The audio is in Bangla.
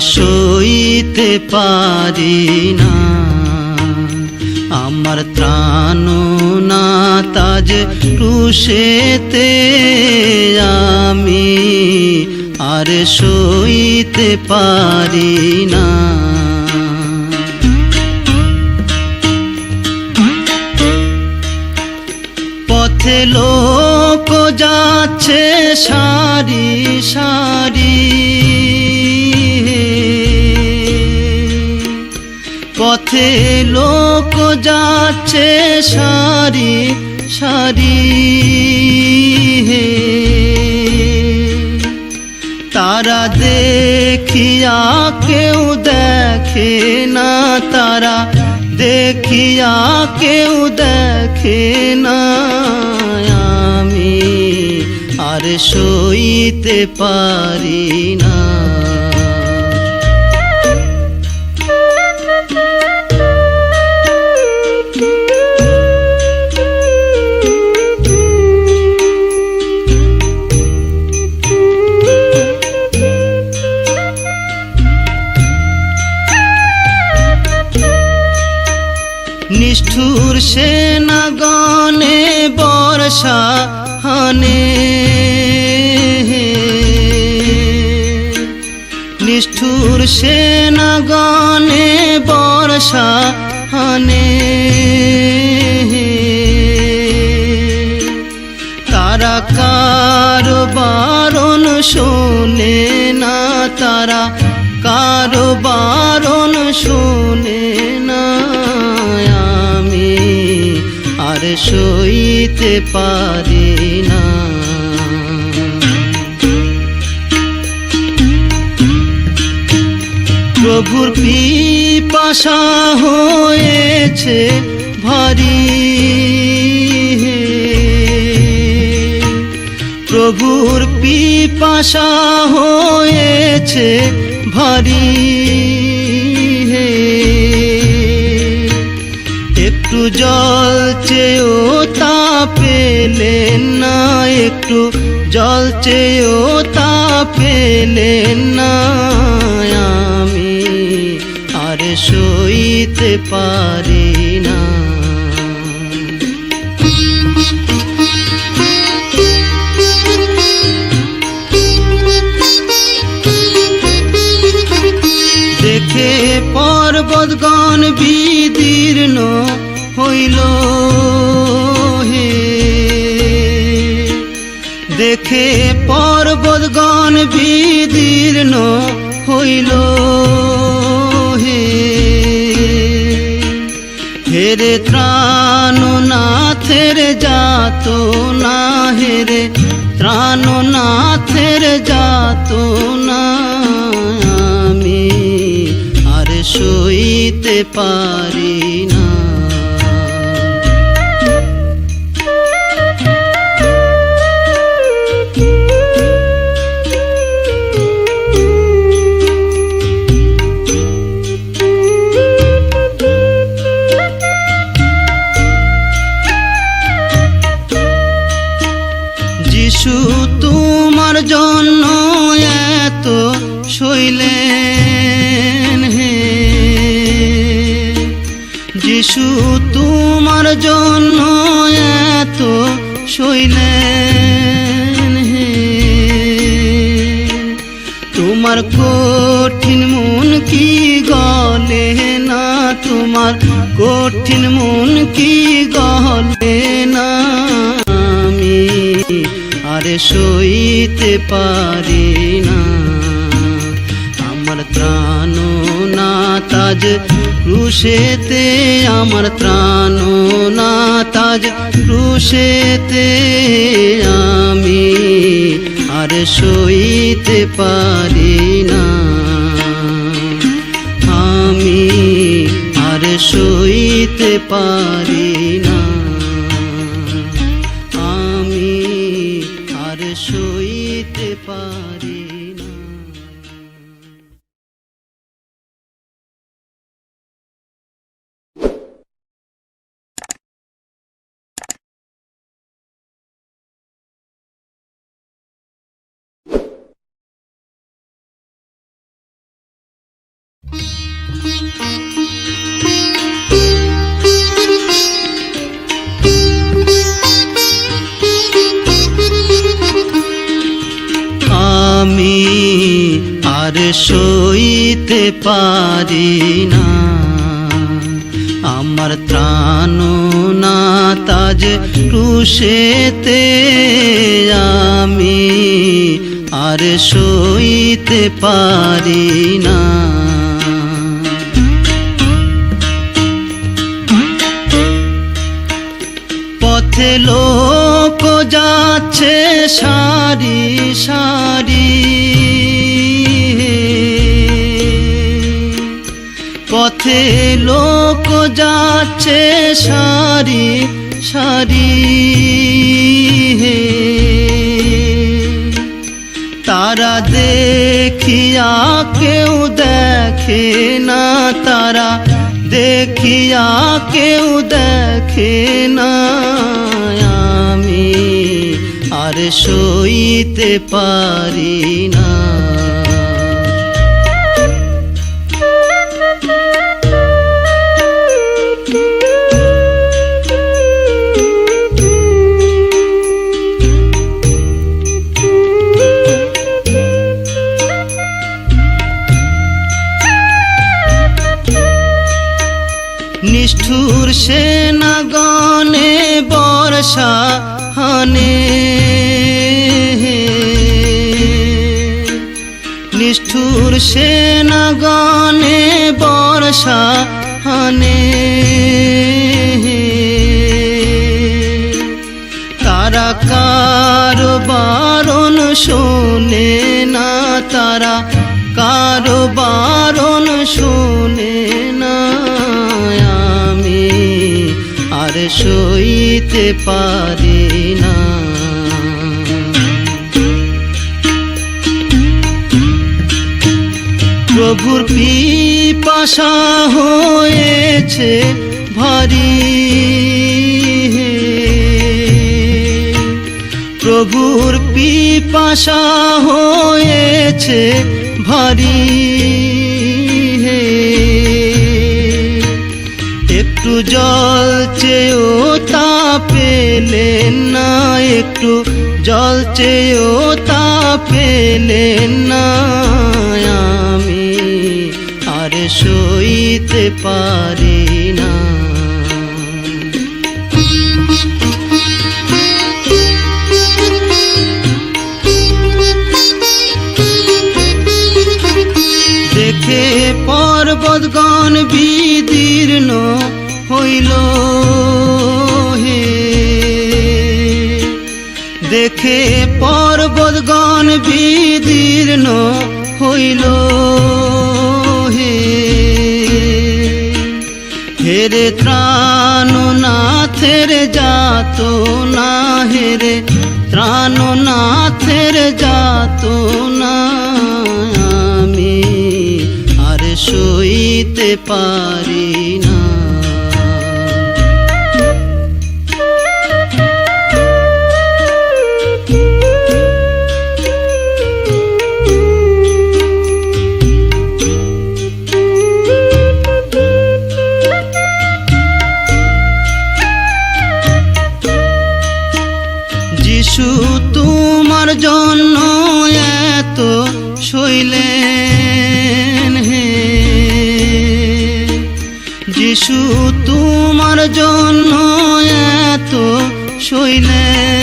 সইতে পারি না। আমার ত্রাণ না তাজ ক্রুশেতে আমি আর সইতে পারি না। পথে লোক যাচ্ছে সারি সারি। পথে লোক যাচ্ছে সারি সারি হে। তারা দেখিয়া কেউ দেখে না, তারা দেখিয়া কেউ দেখে না। আমি আর সইতে পারি না। নিষ্ঠুর সেনাগণে বর্ষা হানে। নিষ্ঠুর সেনাগণে বর্ষা হানে। তারা কারও বারণ শোনে। আর সইতে পারি না। প্রভুর পিপাসা হয়েছে ভারী। প্রভুর পিপাসা হয়েছে ভারী। জল চেয়েও তা পেলেন না, একটু জল চেয়েও তা পেলেন না। আমি আর সইতে পারি না। দেখে পর্বতগণ বিদীর্ণ হইল হে। দেখে পর্বতগণ বিদীর্ণ হইল হে। হেরে ত্রাণ নাথের যাত না হেরে ত্রাণ নাথের যাত না, আমি আর সইতে পারি না। যিশু তোমার জন্য এত শৈলেন হে। যিশু, তোমার জন্য এত শৈলেন হে। তোমার কঠিন মন কি গলে না? তোমার কঠিন মন কি গলে সইতে পারি না। আমার ত্রাণ না তাজ ক্রুশেতে আমার ত্রাণ না তাজ ক্রুশেতে আমি আর সইতে পারি না। আমি আর সইতে পারি না। আমি আর সইতে পারি না। আমার ত্রাণ না তাজ ক্রুশেতে আমি আর সইতে পারি না। পথে লোক যাচ্ছে সারি সারি। পথে লোক যাচ্ছে সারি সারি। তারা দেখিয়া কেউ দেখে না তারা দেখিয়া কেউ দেখে না আমি আর সইতে পারি না। নিষ্ঠুর সেনাগণে বর্ষা হানে। নিষ্ঠুর সেনাগণে বর্ষা হানে। তারা কারও বারণ শোনে না তারা কারও বারণ শোনে সইতে পারি না। প্রভুর পিপাসা হয়েছে ভারী প্রভুর পিপাসা হয়েছে ভারী একটু জল চেয়েও তা পেলেন না, একটু জল চেয়েও তা পেলেন না। আমি আর সইতে পারি না। দেখে পর্বতগণ বিদীর্ণ হইল হে। দেখে পর্বতগণ বিদীর্ণ হইল হে। হেরে ত্রাণ নাথের যাত না হেরে ত্রাণ নাথের যাত না আমি। আর সইতে পারি না যিশু তোমার জন্য এত শৈলেন হে। যিশু তোমার জন্য এত শৈলেন